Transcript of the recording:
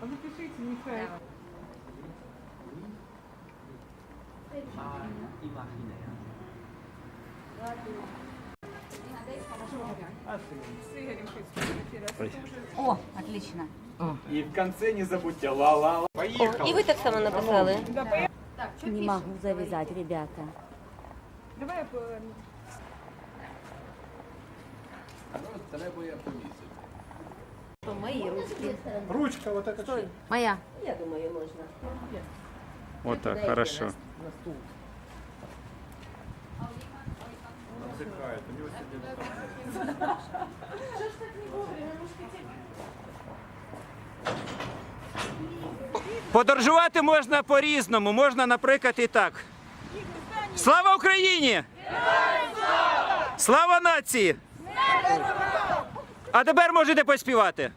А напишите. О, отлично. И в конце не забудьте ла-ла-ла. Поехали. И вы так само написали? Не могу завязать, ребята. Давай я поверну. Треба я помісити. Мої ручки. Ручка вот эта. Стой. Моя. Я думаю, можна. Вот так, хорошо. Подорожувати можна по-різному. Можна, наприклад, і так. Слава Україні! Слава нації! А тепер можете поспівати.